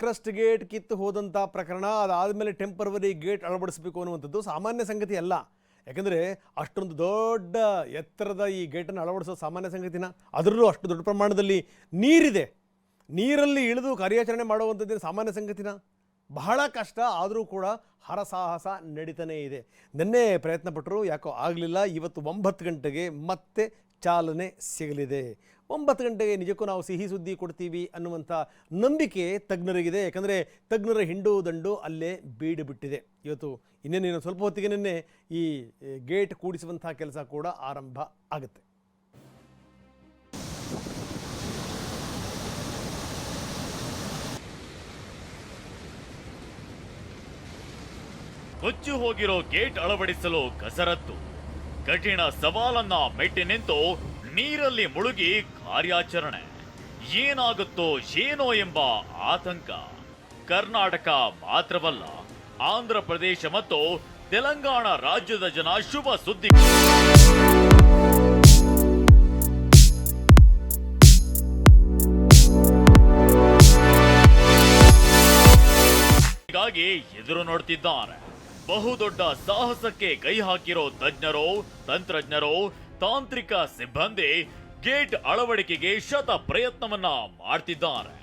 Crust gate ಕಿತ್ತು ಹೋದಂಥ ಪ್ರಕರಣ, ಅದಾದಮೇಲೆ ಟೆಂಪರವರಿ ಗೇಟ್ ಅಳವಡಿಸಬೇಕು ಅನ್ನುವಂಥದ್ದು ಸಾಮಾನ್ಯ ಸಂಗತಿ ಅಲ್ಲ. ಯಾಕಂದರೆ ಅಷ್ಟೊಂದು ದೊಡ್ಡ ಎತ್ತರದ ಈ ಗೇಟನ್ನು ಅಳವಡಿಸೋದು ಸಾಮಾನ್ಯ ಸಂಗತಿನ, ಅದರಲ್ಲೂ ಅಷ್ಟು ದೊಡ್ಡ ಪ್ರಮಾಣದಲ್ಲಿ ನೀರಿದೆ. ನೀರಲ್ಲಿ ಇಳಿದು ಕಾರ್ಯಾಚರಣೆ ಮಾಡುವಂಥದ್ದು ಸಾಮಾನ್ಯ ಸಂಗತಿನ? ಬಹಳ ಕಷ್ಟ, ಆದರೂ ಕೂಡ ಹರಸಾಹಸ ನಡೀತಾನೇ ಇದೆ. ನಿನ್ನೆ ಪ್ರಯತ್ನ ಪಟ್ಟರು ಯಾಕೋ ಆಗಲಿಲ್ಲ, ಇವತ್ತು ಒಂಬತ್ತು ಗಂಟೆಗೆ ಮತ್ತೆ ಚಾಲನೆ ಸಿಗಲಿದೆ. ಒಂಬತ್ತು ಗಂಟೆಗೆ ನಿಜಕ್ಕೂ ನಾವು ಸಿಹಿ ಸುದ್ದಿ ಕೊಡ್ತೀವಿ ಅನ್ನುವಂಥ ನಂಬಿಕೆ ತಜ್ಞರಿಗಿದೆ. ಯಾಕಂದರೆ ತಜ್ಞರ ಹಿಂಡು ದಂಡು ಅಲ್ಲೇ ಬೀಡು ಬಿಟ್ಟಿದೆ. ಇವತ್ತು ಇನ್ನೇನೇನು ಸ್ವಲ್ಪ ಹೊತ್ತಿಗೆ ನಿನ್ನೆ ಈ ಗೇಟ್ ಕೂಡಿಸುವಂಥ ಕೆಲಸ ಕೂಡ ಆರಂಭ ಆಗುತ್ತೆ. ಕೊಚ್ಚು ಹೋಗಿರೋ ಗೇಟ್ ಅಳವಡಿಸಲು ಕಸರತ್ತು. ಕಠಿಣ ಸವಾಲನ್ನ ಮೆಟ್ಟಿ ನಿಂತು ನೀರಲ್ಲಿ ಮುಳುಗಿ ಕಾರ್ಯಾಚರಣೆ. ಏನಾಗುತ್ತೋ ಏನೋ ಎಂಬ ಆತಂಕ. ಕರ್ನಾಟಕ ಮಾತ್ರವಲ್ಲ, ಆಂಧ್ರ ಪ್ರದೇಶ ಮತ್ತು ತೆಲಂಗಾಣ ರಾಜ್ಯದ ಜನ ಶುಭ ಸುದ್ದಿ. ಹೀಗಾಗಿ ಎದುರು ನೋಡ್ತಿದ್ದಾರೆ. ಬಹುದೊಡ್ಡ ಸಾಹಸಕ್ಕೆ ಕೈ ಹಾಕಿರೋ ತಜ್ಞರು, ತಂತ್ರಜ್ಞರು, ತಾಂತ್ರಿಕ ಸಿಬ್ಬಂದಿ ಗೇಟ್ ಅಳವಡಿಕೆಗೆ ಶತ ಪ್ರಯತ್ನವನ್ನ ಮಾಡ್ತಿದ್ದಾರೆ.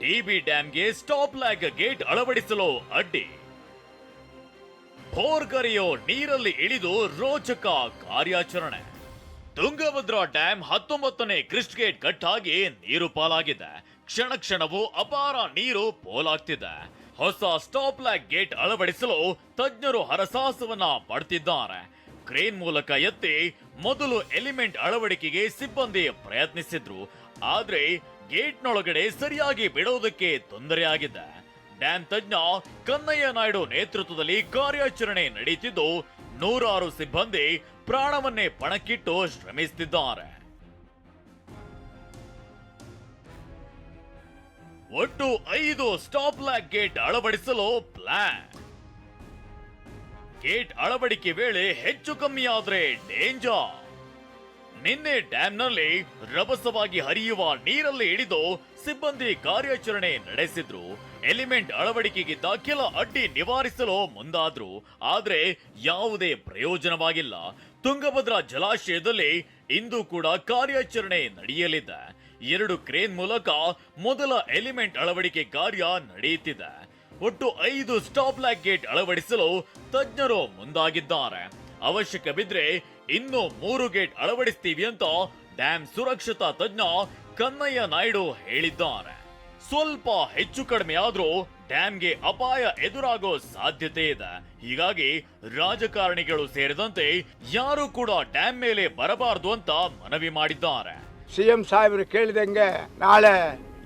ಟಿಬಿ ಡ್ಯಾಂಗೆ ಸ್ಟಾಪ್ ಲ್ಯಾಗ್ ಗೇಟ್ ಅಳವಡಿಸಲು ಅಡ್ಡಿ. ಭೋರ್ಗರಿಯೋ ನೀರಲ್ಲಿ ಇಳಿದು ರೋಚಕ ಕಾರ್ಯಾಚರಣೆ. ತುಂಗಭದ್ರಾ ಡ್ಯಾಂ ಹತ್ತೊಂಬತ್ತನೇ ಕ್ರಿಸ್ಟ್ ಗೇಟ್ ಕಟ್ಟಾಗಿ ನೀರು ಪಾಲಾಗಿದೆ. ಕ್ಷಣ ಕ್ಷಣವೂ ಅಪಾರ ನೀರು ಪೋಲಾಗ್ತಿದೆ. ಹೊಸ ಸ್ಟಾಪ್ ಲ್ಯಾಕ್ ಗೇಟ್ ಅಳವಡಿಸಲು ತಜ್ಞರು ಹರಸಾಹಸವನ್ನ ಪಡ್ತಿದ್ದಾರೆ. ಕ್ರೇನ್ ಮೂಲಕ ಎತ್ತಿ ಮೊದಲು ಎಲಿಮೆಂಟ್ ಅಳವಡಿಕೆಗೆ ಸಿಬ್ಬಂದಿ ಪ್ರಯತ್ನಿಸಿದ್ರು. ಆದ್ರೆ ಗೇಟ್ನೊಳಗಡೆ ಸರಿಯಾಗಿ ಬಿಡೋದಕ್ಕೆ ತೊಂದರೆಯಾಗಿದೆ ಡ್ಯಾಂ ತಜ್ಞ ಕನ್ನಯ್ಯ ನಾಯ್ಡು ನೇತೃತ್ವದಲ್ಲಿ ಕಾರ್ಯಾಚರಣೆ ನಡೆಯುತ್ತಿದ್ದು ನೂರಾರು ಸಿಬ್ಬಂದಿ ಪ್ರಾಣವನ್ನೇ ಪಣಕ್ಕಿಟ್ಟು ಶ್ರಮಿಸುತ್ತಿದ್ದಾರೆ ಒಟ್ಟು ಐದು ಸ್ಟಾಪ್ ಲ್ಯಾಕ್ ಗೇಟ್ ಅಳವಡಿಸಲು ಪ್ಲಾನ್ ಗೇಟ್ ಅಳವಡಿಕೆ ವೇಳೆ ಹೆಚ್ಚು ಕಮ್ಮಿ ಆದ್ರೆ ಡೇಂಜರ್ ನಿನ್ನೆ ಡ್ಯಾಂನಲ್ಲಿ ರಭಸವಾಗಿ ಹರಿಯುವ ನೀರಲ್ಲಿ ಇಳಿದು ಸಿಬ್ಬಂದಿ ಕಾರ್ಯಾಚರಣೆ ನಡೆಸಿದ್ರು. ಎಲಿಮೆಂಟ್ ಅಳವಡಿಕೆಗಿದ್ದ ಕೆಲ ಅಡ್ಡಿ ನಿವಾರಿಸಲು ಮುಂದಾದ್ರು. ಆದ್ರೆ ಯಾವುದೇ ಪ್ರಯೋಜನವಾಗಿಲ್ಲ. ತುಂಗಭದ್ರಾ ಜಲಾಶಯದಲ್ಲಿ ಇಂದು ಕೂಡ ಕಾರ್ಯಾಚರಣೆ ನಡೆಯಲಿದೆ. ಎರಡು ಕ್ರೇನ್ ಮೂಲಕ ಮೊದಲ ಎಲಿಮೆಂಟ್ ಅಳವಡಿಕೆ ಕಾರ್ಯ ನಡೆಯುತ್ತಿದೆ. ಒಟ್ಟು ಐದು ಸ್ಟಾಪ್ ಲ್ಯಾಕ್ ಗೇಟ್ ಅಳವಡಿಸಲು ತಜ್ಞರು ಮುಂದಾಗಿದ್ದಾರೆ. ಅವಶ್ಯಕ ಬಿದ್ರೆ ಇನ್ನೂ ಮೂರು ಗೇಟ್ ಅಳವಡಿಸ್ತೀವಿ ಅಂತ ಡ್ಯಾಮ್ ಸುರಕ್ಷತಾ ತಜ್ಞ ಕನ್ನಯ್ಯ ನಾಯ್ಡು ಹೇಳಿದ್ದಾರೆ. ಸ್ವಲ್ಪ ಹೆಚ್ಚು ಕಡಿಮೆ ಆದ್ರೂ ಡ್ಯಾಮ್ಗೆ ಅಪಾಯ ಎದುರಾಗೋ ಸಾಧ್ಯತೆ ಇದೆ. ಹೀಗಾಗಿ ರಾಜಕಾರಣಿಗಳು ಸೇರಿದಂತೆ ಯಾರು ಕೂಡ ಡ್ಯಾಮ್ ಮೇಲೆ ಬರಬಾರದು ಅಂತ ಮನವಿ ಮಾಡಿದ್ದಾರೆ. ಸಿ ಎಂ ಸಾಹೇಬ್ರು ಕೇಳಿದಂಗೆ ನಾಳೆ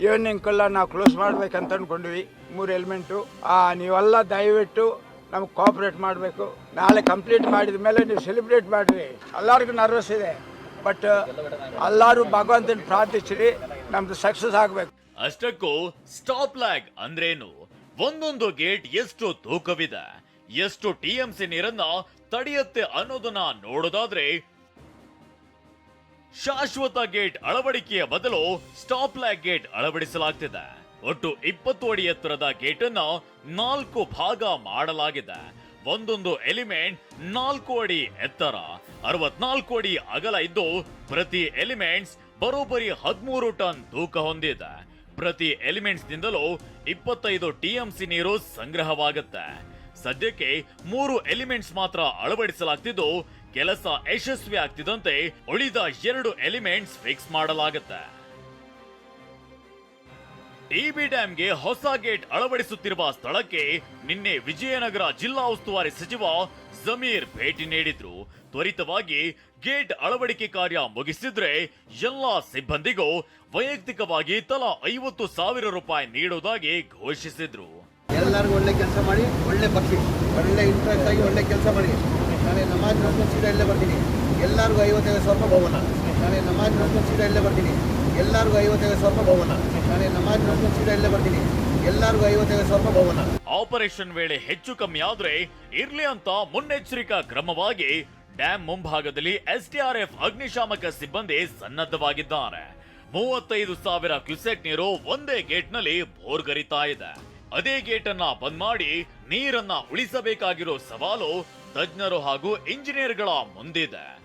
ಈವ್ನಿಂಗ್ ಕಲ್ಲ ನಾವು ಕ್ಲೋಸ್ ಮಾಡ್ಬೇಕಂತ ಅನ್ಕೊಂಡ್ವಿ, ಮೂರು ಎಲಿಮೆಂಟು ನೀವೆಲ್ಲ ದಯವಿಟ್ಟು ನಮ್ಗೆ ಕೋಆಪ್ರೇಟ್ ಮಾಡಬೇಕು. ನಾಳೆ ಕಂಪ್ಲೀಟ್ ಮಾಡಿದ ಮೇಲೆ ನೀವು ಸೆಲೆಬ್ರೇಟ್ ಮಾಡಿರಿ. ಎಲ್ಲರಿಗೂ ನರ್ವಸ್ ಇದೆ. ಬಟ್ ಎಲ್ಲರೂ ಭಗವಂತನ ಪ್ರಾರ್ಥಿಸಿರಿ, ನಮ್ದು ಸಕ್ಸಸ್ ಆಗಬೇಕು. ಅಷ್ಟಕ್ಕೂ ಸ್ಟಾಪ್ ಲ್ಯಾಗ್ ಅಂದ್ರೇನು? ಒಂದೊಂದು ಗೇಟ್ ಎಷ್ಟು ತೂಕವಿದೆ? ಎಷ್ಟು ಟಿಎಂಸಿ ನೀರನ್ನ ತಡೆಯುತ್ತೆ ಅನ್ನೋದನ್ನ ನೋಡೋದಾದ್ರೆ ಶಾಶ್ವತ ಗೇಟ್ ಅಳವಡಿಕೆಯ ಬದಲು ಸ್ಟಾಪ್ ಲ್ಯಾಕ್ ಗೇಟ್ ಅಳವಡಿಸಲಾಗ್ತಿದೆ. ಒಟ್ಟು ಇಪ್ಪತ್ತು ಅಡಿ ಎತ್ತರದ ಗೇಟ್ ಅನ್ನ ನಾಲ್ಕು ಭಾಗ ಮಾಡಲಾಗಿದೆ. ಒಂದೊಂದು ಎಲಿಮೆಂಟ್ ನಾಲ್ಕು ಅಡಿ ಎತ್ತರ, ಅರವತ್ನಾಲ್ಕು ಅಡಿ ಅಗಲ ಇದ್ದು ಪ್ರತಿ ಎಲಿಮೆಂಟ್ಸ್ ಬರೋಬ್ಬರಿ ಹದಿಮೂರು ಟನ್ ತೂಕ ಹೊಂದಿದೆ. ಪ್ರತಿ ಎಲಿಮೆಂಟ್ಸ್ ನಿಂದಲೂ ಇಪ್ಪತ್ತೈದು ಟಿಎಂಸಿ ನೀರು ಸಂಗ್ರಹವಾಗುತ್ತೆ. ಸದ್ಯಕ್ಕೆ ಮೂರು ಎಲಿಮೆಂಟ್ಸ್ ಮಾತ್ರ ಅಳವಡಿಸಲಾಗ್ತಿದ್ದು ಕೆಲಸ ಯಶಸ್ವಿ ಆಗ್ತಿದ್ದಂತೆ ಉಳಿದ ಎರಡು ಎಲಿಮೆಂಟ್ಸ್ ಫಿಕ್ಸ್ ಮಾಡಲಾಗುತ್ತೆ. ಟಿಬಿ ಡ್ಯಾಂಗೆ ಹೊಸ ಗೇಟ್ ಅಳವಡಿಸುತ್ತಿರುವ ಸ್ಥಳಕ್ಕೆ ನಿನ್ನೆ ವಿಜಯನಗರ ಜಿಲ್ಲಾ ಉಸ್ತುವಾರಿ ಸಚಿವ ಜಮೀರ್ ಭೇಟಿ ನೀಡಿದ್ರು. ತ್ವರಿತವಾಗಿ ಗೇಟ್ ಅಳವಡಿಕೆ ಕಾರ್ಯ ಮುಗಿಸಿದ್ರೆ ಎಲ್ಲಾ ಸಿಬ್ಬಂದಿಗೂ ವೈಯಕ್ತಿಕವಾಗಿ ತಲಾ ಐವತ್ತು ಸಾವಿರ ರೂಪಾಯಿ ನೀಡುವುದಾಗಿ ಘೋಷಿಸಿದ್ರು. ಎಲ್ಲರಿಗೂ ಒಳ್ಳೆ ಕೆಲಸ ಮಾಡಿ, ಒಳ್ಳೆ ಪಕ್ಷಿ, ಒಳ್ಳೆ ಇಂಟ್ರೆಸ್ಟ್ ಆಗಿ ಒಳ್ಳೆ ಕೆಲಸ ಮಾಡಿ. ನಾಳೆ ನಮಾಜ್ ನಡ್ಕೊಂಡು ಸೀದಾ ಇಲ್ಲೇ ಬರ್ತೀನಿ. ಎಲ್ಲರಿಗೂ ಐವತ್ತೈದು ಸಾವಿರ ರೂಪಾಯಿ ಭವನ ನಾಳೆ ನಮಾಜ್ ನಡ್ಕೊಂಡು ಸೀದಾ ಇಲ್ಲೇ ಬರ್ತೀನಿ. ಎಲ್ಲರಿಗೂ ಐವತ್ತೈದು ಸಾವಿರ ರೂಪಾಯಿ ಭವನ ನಾಳೆ ನಮಾಜ್ ನಡ್ಕೊಂಡು ಸೀದಾ ಇಲ್ಲೇ ಬರ್ತೀನಿ. ಎಲ್ಲರಿಗೂ ಐವತ್ತೈದು ಸಾವಿರ ರೂಪಾಯಿ ಭವನ ಆಪರೇಷನ್ ವೇಳೆ ಹೆಚ್ಚು ಕಮ್ಮಿ ಆದ್ರೆ ಇರ್ಲಿ ಅಂತ ಮುನ್ನೆಚ್ಚರಿಕಾ ಕ್ರಮವಾಗಿ ಡ್ಯಾಂ ಮುಂಭಾಗದಲ್ಲಿ ಎಸ್ಡಿಆರ್ಎಫ್ ಅಗ್ನಿಶಾಮಕ ಸಿಬ್ಬಂದಿ ಸನ್ನದ್ಧವಾಗಿದ್ದಾರೆ. ಮೂವತ್ತೈದು ಸಾವಿರ ಕ್ಯುಸೆಕ್ ನೀರು ಒಂದೇ ಗೇಟ್ನಲ್ಲಿ ಬೋರ್ಗರಿತಾ ಇದೆ. ಅದೇ ಗೇಟ್ ಬಂದ್ ಮಾಡಿ ನೀರನ್ನ ಉಳಿಸಬೇಕಾಗಿರೋ ಸವಾಲು ತಜ್ಞರು ಹಾಗೂ ಇಂಜಿನಿಯರ್ಗಳ ಮುಂದಿದೆ.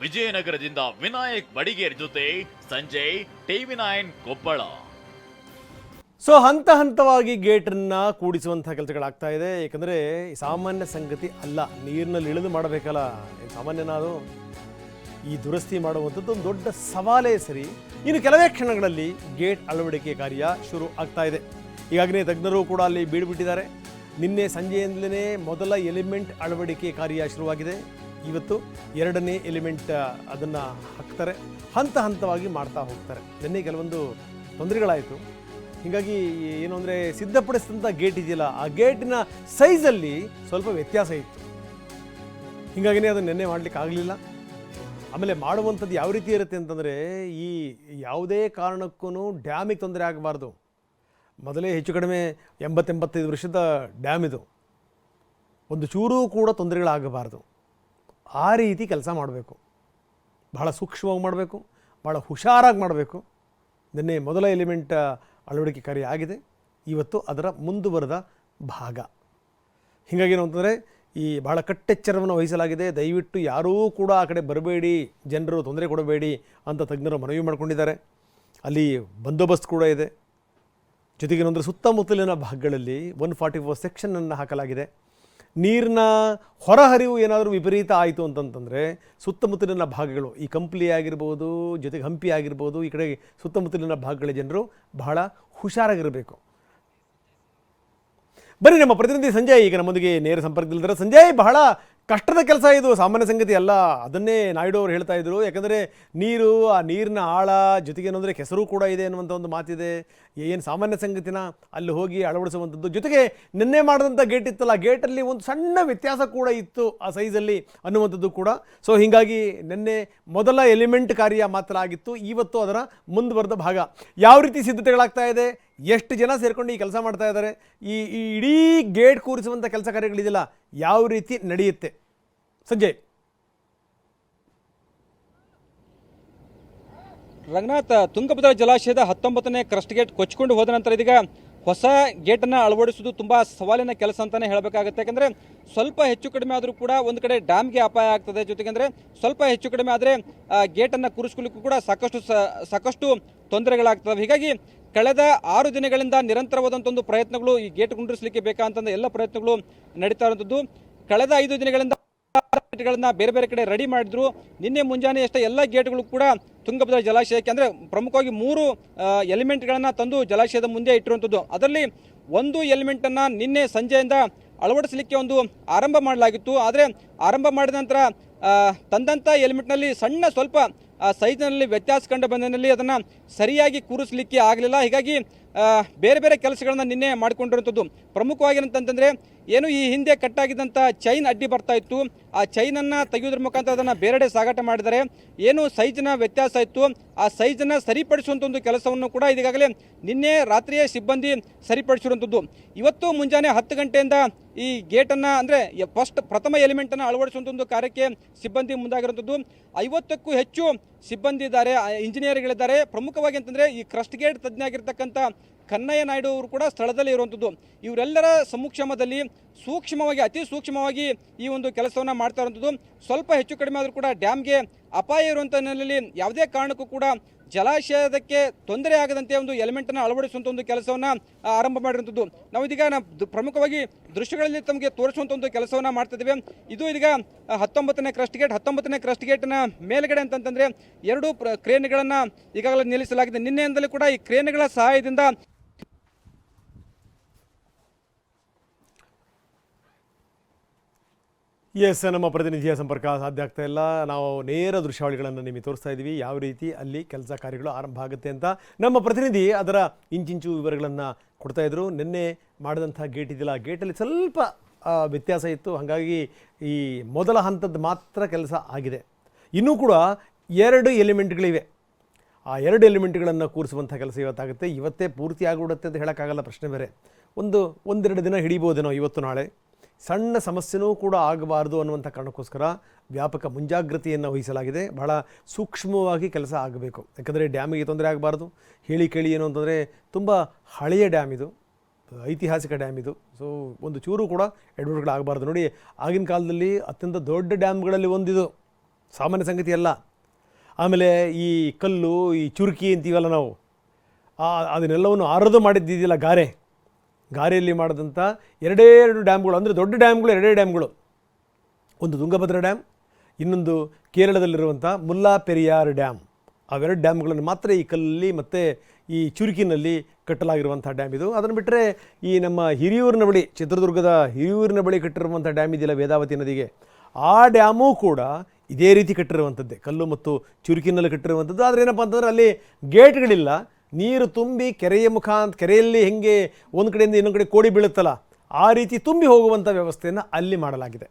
ವಿಜಯನಗರದಿಂದ ವಿನಾಯಕ್ ಬಡಿಗೇರ್ ಜೊತೆ Sanjay, TV nine Koppal. So, ಹಂತ ಹಂತವಾಗಿ ಗೇಟನ್ನು ಕೂಡಿಸುವಂಥ ಕೆಲಸಗಳಾಗ್ತಾ ಇದೆ. ಯಾಕಂದ್ರೆ ಸಾಮಾನ್ಯ ಸಂಗತಿ ಅಲ್ಲ. ನೀರಿನಲ್ಲಿ ಇಳಿದು ಮಾಡಬೇಕಲ್ಲ. ಸಾಮಾನ್ಯನಾದ್ರು ಈ ದುರಸ್ತಿ ಮಾಡುವಂಥದ್ದು ಒಂದು ದೊಡ್ಡ ಸವಾಲೇ ಸರಿ. ಇನ್ನು ಕೆಲವೇ ಕ್ಷಣಗಳಲ್ಲಿ ಗೇಟ್ ಅಳವಡಿಕೆ ಕಾರ್ಯ ಶುರು ಆಗ್ತಾ ಇದೆ. ಈಗಾಗಲೇ ತಜ್ಞರು ಕೂಡ ಅಲ್ಲಿ ಬೀಡುಬಿಟ್ಟಿದ್ದಾರೆ ನಿನ್ನೆ ಸಂಜೆಯಿಂದಲೇ ಮೊದಲ ಎಲಿಮೆಂಟ್ ಅಳವಡಿಕೆ ಕಾರ್ಯ ಶುರುವಾಗಿದೆ. ಇವತ್ತು ಎರಡನೇ ಎಲಿಮೆಂಟ್ ಅದನ್ನು ಹಾಕ್ತಾರೆ. ಹಂತ ಹಂತವಾಗಿ ಮಾಡ್ತಾ ಹೋಗ್ತಾರೆ. ನಿನ್ನೆ ಕೆಲವೊಂದು ತೊಂದರೆಗಳಾಯಿತು. ಹೀಗಾಗಿ ಏನು ಅಂದರೆ ಸಿದ್ಧಪಡಿಸಿದಂಥ ಗೇಟ್ ಇದೆಯಲ್ಲ, ಆ ಗೇಟಿನ ಸೈಜಲ್ಲಿ ಸ್ವಲ್ಪ ವ್ಯತ್ಯಾಸ ಇತ್ತು. ಹೀಗಾಗಿನೇ ಅದನ್ನು ನಿನ್ನೆ ಮಾಡಲಿಕ್ಕೆ ಆಗಲಿಲ್ಲ. ಆಮೇಲೆ ಮಾಡುವಂಥದ್ದು ಯಾವ ರೀತಿ ಇರುತ್ತೆ ಅಂತಂದರೆ ಈ ಯಾವುದೇ ಕಾರಣಕ್ಕೂ ಡ್ಯಾಮಿಗೆ ತೊಂದರೆ ಆಗಬಾರ್ದು. ಮೊದಲೇ ಹೆಚ್ಚು ಕಡಿಮೆ ಎಂಬತ್ತೆಂಬತ್ತೈದು ವರ್ಷದ ಡ್ಯಾಮ್ ಇದು. ಒಂದು ಚೂರೂ ಕೂಡ ತೊಂದರೆಗಳಾಗಬಾರ್ದು. ಆ ರೀತಿ ಕೆಲಸ ಮಾಡಬೇಕು. ಬಹಳ ಸೂಕ್ಷ್ಮವಾಗಿ ಮಾಡಬೇಕು ಭಾಳ ಹುಷಾರಾಗಿ ಮಾಡಬೇಕು. ನಿನ್ನೆ ಮೊದಲ ಎಲಿಮೆಂಟ್ ಅಳವಡಿಕೆ ಕಾರ್ಯ ಆಗಿದೆ. ಇವತ್ತು ಅದರ ಮುಂದುವರೆದ ಭಾಗ. ಹೀಗಾಗಿ ಏನು ಅಂತಂದರೆ ಈ ಬಹಳ ಕಟ್ಟೆಚ್ಚರವನ್ನು ವಹಿಸಲಾಗಿದೆ. ದಯವಿಟ್ಟು ಯಾರೂ ಕೂಡ ಆ ಕಡೆ ಬರಬೇಡಿ, ಜನರು ತೊಂದರೆ ಕೊಡಬೇಡಿ ಅಂತ ತಜ್ಞರು ಮನವಿ ಮಾಡಿಕೊಂಡಿದ್ದಾರೆ. ಅಲ್ಲಿ ಬಂದೋಬಸ್ತ್ ಕೂಡ ಇದೆ. ಜೊತೆಗೆ ಏನಂದರೆ ಸುತ್ತಮುತ್ತಲಿನ ಭಾಗಗಳಲ್ಲಿ ಒನ್ ಫಾರ್ಟಿ ಫೋರ್ ಸೆಕ್ಷನನ್ನು ಹಾಕಲಾಗಿದೆ. ನೀರಿನ ಹೊರಹರಿವು ಏನಾದರೂ ವಿಪರೀತ ಆಯಿತು ಅಂತಂತಂದರೆ ಸುತ್ತಮುತ್ತಲಿನ ಭಾಗಗಳು ಈ ಕಂಪ್ಲಿ ಆಗಿರ್ಬೋದು, ಜೊತೆಗೆ ಹಂಪಿ ಆಗಿರ್ಬೋದು, ಈ ಕಡೆ ಸುತ್ತಮುತ್ತಲಿನ ಭಾಗಗಳ ಜನರು ಬಹಳ ಹುಷಾರಾಗಿರಬೇಕು. ಬನ್ನಿ ನಮ್ಮ ಪ್ರತಿನಿಧಿ ಸಂಜಯ್, ಈಗ ನಮ್ಮೊಂದಿಗೆ ನೇರ ಸಂಪರ್ಕದಲ್ಲಿದ್ದಾರೆ. ಸಂಜಯ್, ಬಹಳ ಕಷ್ಟದ ಕೆಲಸ ಇದು, ಸಾಮಾನ್ಯ ಸಂಗತಿ ಅಲ್ಲ. ಅದನ್ನೇ ನಾಯ್ಡು ಅವರು ಹೇಳ್ತಾ ಇದ್ರು. ಯಾಕಂದರೆ ನೀರು, ಆ ನೀರಿನ ಆಳ ಜೊತೆಗೆ ಏನಂದರೆ ಕೆಸರು ಕೂಡ ಇದೆ ಅನ್ನುವಂಥ ಒಂದು ಮಾತಿದೆ. ಏನು ಸಾಮಾನ್ಯ ಸಂಗತಿನ? ಅಲ್ಲಿ ಹೋಗಿ ಅಳವಡಿಸುವಂಥದ್ದು. ಜೊತೆಗೆ ನಿನ್ನೆ ಮಾಡಿದಂಥ ಗೇಟ್ ಇತ್ತಲ್ಲ ಗೇಟಲ್ಲಿ ಒಂದು ಸಣ್ಣ ವ್ಯತ್ಯಾಸ ಕೂಡ ಇತ್ತು ಆ ಸೈಜಲ್ಲಿ ಅನ್ನುವಂಥದ್ದು ಕೂಡ. ಸೊ ಹೀಗಾಗಿ ನಿನ್ನೆ ಮೊದಲ ಎಲಿಮೆಂಟ್ ಕಾರ್ಯ ಮಾತ್ರ ಆಗಿತ್ತು. ಇವತ್ತು ಅದರ ಮುಂದುವರೆದ ಭಾಗ. ಯಾವ ರೀತಿ ಸಿದ್ಧತೆಗಳಾಗ್ತಾ ಇದೆ? ಎಷ್ಟು ಜನ ಸೇರಿಕೊಂಡು ಈ ಕೆಲಸ ಮಾಡ್ತಾ ಇದ್ದಾರೆ? ಈ ಈ ಇಡೀ ಗೇಟ್ ಕೂರಿಸುವಂಥ ಕೆಲಸ ಕಾರ್ಯಗಳಿದೆಯಲ್ಲ, ಯಾವ ರೀತಿ ನಡೆಯುತ್ತೆ? ಸಂಜಯ್. ರಂಗನಾಥ್, ತುಂಗಭದ್ರಾ ಜಲಾಶಯದ ಹತ್ತೊಂಬತ್ತನೇ ಕ್ರಸ್ಟ್ ಗೇಟ್ ಕೊಚ್ಕೊಂಡು ಹೋದ ನಂತರ ಇದೀಗ ಹೊಸ ಗೇಟನ್ನು ಅಳವಡಿಸುವುದು ತುಂಬ ಸವಾಲಿನ ಕೆಲಸ ಅಂತಲೇ ಹೇಳಬೇಕಾಗುತ್ತೆ. ಯಾಕಂದರೆ ಸ್ವಲ್ಪ ಹೆಚ್ಚು ಕಡಿಮೆ ಆದರೂ ಕೂಡ ಒಂದು ಕಡೆ ಡ್ಯಾಮ್ಗೆ ಅಪಾಯ ಆಗ್ತದೆ. ಜೊತೆಗೆ ಅಂದರೆ ಸ್ವಲ್ಪ ಹೆಚ್ಚು ಕಡಿಮೆ ಆದರೆ ಗೇಟನ್ನು ಕೂರಿಸ್ಕೊಳ್ಳಿಕ್ಕೂ ಕೂಡ ಸಾಕಷ್ಟು ಸಾಕಷ್ಟು ತೊಂದರೆಗಳಾಗ್ತವೆ. ಹೀಗಾಗಿ ಕಳೆದ ಆರು ದಿನಗಳಿಂದ ನಿರಂತರವಾದಂಥ ಒಂದು ಪ್ರಯತ್ನಗಳು ಈ ಗೇಟ್ ಕುಂಡಿರಿಸಲಿಕ್ಕೆ ಬೇಕಾದಂಥ ಎಲ್ಲ ಪ್ರಯತ್ನಗಳು ನಡೀತಾ ಇರುವಂಥದ್ದು ಕಳೆದ ಐದು ದಿನಗಳಿಂದ ಗೇಟ್ಗಳನ್ನ ಬೇರೆ ಬೇರೆ ಕಡೆ ರೆಡಿ ಮಾಡಿದ್ರು. ನಿನ್ನೆ ಮುಂಜಾನೆ ಅಷ್ಟೇ ಎಲ್ಲ ಗೇಟ್ಗಳು ಕೂಡ ತುಂಗಭದ್ರಾ ಜಲಾಶಯಕ್ಕೆ ಅಂದರೆ ಪ್ರಮುಖವಾಗಿ ಮೂರು ಎಲಿಮೆಂಟ್ಗಳನ್ನು ತಂದು ಜಲಾಶಯದ ಮುಂದೆ ಇಟ್ಟಿರುವಂಥದ್ದು ಅದರಲ್ಲಿ ಒಂದು ಎಲಿಮೆಂಟನ್ನು ನಿನ್ನೆ ಸಂಜೆಯಿಂದ ಅಳವಡಿಸಲಿಕ್ಕೆ ಒಂದು ಆರಂಭ ಮಾಡಲಾಗಿತ್ತು. ಆದರೆ ಆರಂಭ ಮಾಡಿದ ನಂತರ ತಂದಂಥ ಎಲಿಮೆಂಟ್ನಲ್ಲಿ ಸಣ್ಣ ಸ್ವಲ್ಪ ಸೈಜ್ನಲ್ಲಿ ವ್ಯತ್ಯಾಸ ಕಂಡು ಬಂದಲ್ಲಿ ಅದನ್ನು ಸರಿಯಾಗಿ ಕೂರಿಸಲಿಕ್ಕೆ ಆಗಲಿಲ್ಲ. ಹೀಗಾಗಿ ಬೇರೆ ಬೇರೆ ಕೆಲಸಗಳನ್ನ ನಿನ್ನೆ ಮಾಡಿಕೊಂಡಿರುವಂಥದ್ದು. ಪ್ರಮುಖವಾಗಿ ಏನಂತಂತಂದರೆ, ಏನು ಈ ಹಿಂದೆ ಕಟ್ಟಾಗಿದ್ದಂಥ ಚೈನ್ ಅಡ್ಡಿ ಬರ್ತಾ ಇತ್ತು. ಆ ಚೈನನ್ನು ತೆಗೆಯೋದ್ರ ಮುಖಾಂತರ ಅದನ್ನು ಬೇರೆಡೆ ಸಾಗಾಟ ಮಾಡಿದರೆ ಏನು ಸೈಜ್ನ ವ್ಯತ್ಯಾಸ ಇತ್ತು. ಆ ಸೈಜನ್ನು ಸರಿಪಡಿಸುವಂಥ ಒಂದು ಕೆಲಸವನ್ನು ಕೂಡ ಇದೀಗಾಗಲೇ ನಿನ್ನೆ ರಾತ್ರಿಯೇ ಸಿಬ್ಬಂದಿ ಸರಿಪಡಿಸಿರುವಂಥದ್ದು. ಇವತ್ತು ಮುಂಜಾನೆ ಹತ್ತು ಗಂಟೆಯಿಂದ ಈ ಗೇಟನ್ನು ಅಂದರೆ ಫಸ್ಟ್ ಪ್ರಥಮ ಎಲಿಮೆಂಟನ್ನು ಅಳವಡಿಸುವಂಥ ಒಂದು ಕಾರ್ಯಕ್ಕೆ ಸಿಬ್ಬಂದಿ ಮುಂದಾಗಿರುವಂಥದ್ದು. ಐವತ್ತಕ್ಕೂ ಹೆಚ್ಚು ಸಿಬ್ಬಂದಿ ಇದ್ದಾರೆ ಇಂಜಿನಿಯರ್ಗಳಿದ್ದಾರೆ ಪ್ರಮುಖವಾಗಿ ಅಂತಂದರೆ ಈ ಕ್ರಸ್ಟ್ ಗೇಟ್ ತಜ್ಞ ಆಗಿರ್ತಕ್ಕಂಥ ಕನ್ನಯ್ಯ ನಾಯ್ಡು ಅವರು ಕೂಡ ಸ್ಥಳದಲ್ಲಿ ಇರುವಂಥದ್ದು. ಇವರೆಲ್ಲರ ಸಮುಕ್ಷಮದಲ್ಲಿ ಸೂಕ್ಷ್ಮವಾಗಿ, ಅತಿ ಸೂಕ್ಷ್ಮವಾಗಿ ಈ ಒಂದು ಕೆಲಸವನ್ನು ಮಾಡ್ತಾ ಇರುವಂಥದ್ದು. ಸ್ವಲ್ಪ ಹೆಚ್ಚು ಕಡಿಮೆ ಆದರೂ ಕೂಡ ಡ್ಯಾಮ್ಗೆ ಅಪಾಯ ಇರುವಂಥ ಹಿನ್ನೆಲೆಯಲ್ಲಿ ಯಾವುದೇ ಕಾರಣಕ್ಕೂ ಕೂಡ ಜಲಾಶಯದಕ್ಕೆ ತೊಂದರೆ ಆಗದಂತೆ ಒಂದು ಎಲಿಮೆಂಟನ್ನು ಅಳವಡಿಸುವಂಥ ಒಂದು ಕೆಲಸವನ್ನು ಆರಂಭ ಮಾಡಿರುವಂಥದ್ದು. ನಾವು ಇದೀಗ ಪ್ರಮುಖವಾಗಿ ದೃಶ್ಯಗಳಲ್ಲಿ ತಮಗೆ ತೋರಿಸುವಂಥ ಒಂದು ಕೆಲಸವನ್ನು ಮಾಡ್ತಾ ಇದ್ದೇವೆ. ಇದು ಇದೀಗ ಹತ್ತೊಂಬತ್ತನೇ ಕ್ರಸ್ಟ್ ಗೇಟ್ ಹತ್ತೊಂಬತ್ತನೇ ಕ್ರಸ್ಟ್ ಗೇಟ್ನ ಮೇಲ್ಗಡೆ ಅಂತಂತಂದರೆ ಎರಡು ಕ್ರೇನ್ಗಳನ್ನು ಈಗಾಗಲೇ ನಿಲ್ಲಿಸಲಾಗಿದೆ. ನಿನ್ನೆಯಿಂದಲೂ ಕೂಡ ಈ ಕ್ರೇನ್ಗಳ ಸಹಾಯದಿಂದ ಎಸ್ ನಮ್ಮ ಪ್ರತಿನಿಧಿಯ ಸಂಪರ್ಕ ಸಾಧ್ಯ ಆಗ್ತಾ ಇಲ್ಲ. ನಾವು ನೇರ ದೃಶ್ಯಾವಳಿಗಳನ್ನು ನಿಮಗೆ ತೋರಿಸ್ತಾ ಇದ್ದೀವಿ ಯಾವ ರೀತಿ ಅಲ್ಲಿ ಕೆಲಸ ಕಾರ್ಯಗಳು ಆರಂಭ ಆಗುತ್ತೆ ಅಂತ ನಮ್ಮ ಪ್ರತಿನಿಧಿ ಅದರ ಇಂಚಿಂಚು ವಿವರಗಳನ್ನು ಕೊಡ್ತಾ ಇದ್ರು. ನಿನ್ನೆ ಮಾಡಿದಂಥ ಗೇಟ್ ಇದೆಯಲ್ಲ ಗೇಟಲ್ಲಿ ಸ್ವಲ್ಪ ವ್ಯತ್ಯಾಸ ಇತ್ತು. ಹಾಗಾಗಿ ಈ ಮೊದಲ ಹಂತದ ಮಾತ್ರ ಕೆಲಸ ಆಗಿದೆ. ಇನ್ನೂ ಕೂಡ ಎರಡು ಎಲಿಮೆಂಟ್ಗಳಿವೆ. ಆ ಎರಡು ಎಲಿಮೆಂಟ್ಗಳನ್ನು ಕೂರಿಸುವಂಥ ಕೆಲಸ ಇವತ್ತಾಗುತ್ತೆ. ಇವತ್ತೇ ಪೂರ್ತಿ ಆಗಿಬಿಡುತ್ತೆ ಅಂತ ಹೇಳೋಕ್ಕಾಗಲ್ಲ, ಪ್ರಶ್ನೆ ಬೇರೆ. ಒಂದು, ಒಂದೆರಡು ದಿನ ಹಿಡಿಬೋದೇನೋ ಇವತ್ತು ನಾಳೆ. ಸಣ್ಣ ಸಮಸ್ಯೆನೂ ಕೂಡ ಆಗಬಾರ್ದು ಅನ್ನುವಂಥ ಕಾರಣಕ್ಕೋಸ್ಕರ ವ್ಯಾಪಕ ಮುಂಜಾಗ್ರತೆಯನ್ನು ವಹಿಸಲಾಗಿದೆ. ಬಹಳ ಸೂಕ್ಷ್ಮವಾಗಿ ಕೆಲಸ ಆಗಬೇಕು. ಯಾಕಂದರೆ ಡ್ಯಾಮಿಗೆ ತೊಂದರೆ ಆಗಬಾರ್ದು. ಹೇಳಿ ಕೇಳಿ ಏನು ಅಂತಂದರೆ ತುಂಬ ಹಳೆಯ ಡ್ಯಾಮ್ ಇದು. ಐತಿಹಾಸಿಕ ಡ್ಯಾಮ್ ಇದು. ಸೊ ಒಂದು ಚೂರು ಕೂಡ ಎಡವಟ್ಗಳಾಗಬಾರ್ದು ನೋಡಿ, ಆಗಿನ ಕಾಲದಲ್ಲಿ ಅತ್ಯಂತ ದೊಡ್ಡ ಡ್ಯಾಮ್ಗಳಲ್ಲಿ ಒಂದಿದು. ಸಾಮಾನ್ಯ ಸಂಗತಿ ಅಲ್ಲ. ಆಮೇಲೆ ಈ ಕಲ್ಲು, ಈ ಚುರುಕಿ ಅಂತೀವಲ್ಲ ನಾವು. ಅದನ್ನೆಲ್ಲವನ್ನು ಆರದು ಮಾಡಿದ್ದಿದೆಯಲ್ಲ ಗಾರೆ. ಗಾರೆಯಲ್ಲಿ ಮಾಡಿದಂಥ ಎರಡೇ ಎರಡು ಡ್ಯಾಮ್ಗಳು, ಅಂದರೆ ದೊಡ್ಡ ಡ್ಯಾಮ್ಗಳು, ಎರಡೇ ಡ್ಯಾಮ್ಗಳು. ಒಂದು ತುಂಗಭದ್ರಾ ಡ್ಯಾಮ್, ಇನ್ನೊಂದು ಕೇರಳದಲ್ಲಿರುವಂಥ ಮುಲ್ಲಾ ಪೆರಿಯಾರ್ ಡ್ಯಾಮ್. ಅವೆರಡು ಡ್ಯಾಮ್ಗಳನ್ನು ಮಾತ್ರ ಈ ಕಲ್ಲಲ್ಲಿ ಮತ್ತು ಈ ಚುರುಕಿನಲ್ಲಿ ಕಟ್ಟಲಾಗಿರುವಂಥ ಡ್ಯಾಮ್ ಇದು. ಅದನ್ನು ಬಿಟ್ಟರೆ ಈ ನಮ್ಮ ಹಿರಿಯೂರಿನ ಬಳಿ, ಚಿತ್ರದುರ್ಗದ ಹಿರಿಯೂರಿನ ಬಳಿ ಕಟ್ಟಿರುವಂಥ ಡ್ಯಾಮ್ ಇದೆಯಲ್ಲ ವೇದಾವತಿ ನದಿಗೆ. ಆ ಡ್ಯಾಮೂ ಕೂಡ ಇದೇ ರೀತಿ ಕಟ್ಟಿರುವಂಥದ್ದೇ, ಕಲ್ಲು ಮತ್ತು ಚುರುಕಿನಲ್ಲಿ ಕಟ್ಟಿರುವಂಥದ್ದು. ಆದರೆ ಏನಪ್ಪ ಅಂತಂದರೆ ಅಲ್ಲಿ ಗೇಟ್ಗಳಿಲ್ಲ ನೀರು ತುಂಬಿ ಕೆರೆಯ ಮುಖಾಂತ, ಕೆರೆಯಲ್ಲಿ ಹೆಂಗೆ ಒಂದು ಕಡೆಯಿಂದ ಇನ್ನೊಂದು ಕಡೆ ಕೋಡಿ ಬೀಳುತ್ತಲ್ಲ, ಆ ರೀತಿ ತುಂಬಿ ಹೋಗುವಂಥ ವ್ಯವಸ್ಥೆಯನ್ನು ಅಲ್ಲಿ ಮಾಡಲಾಗಿದೆ.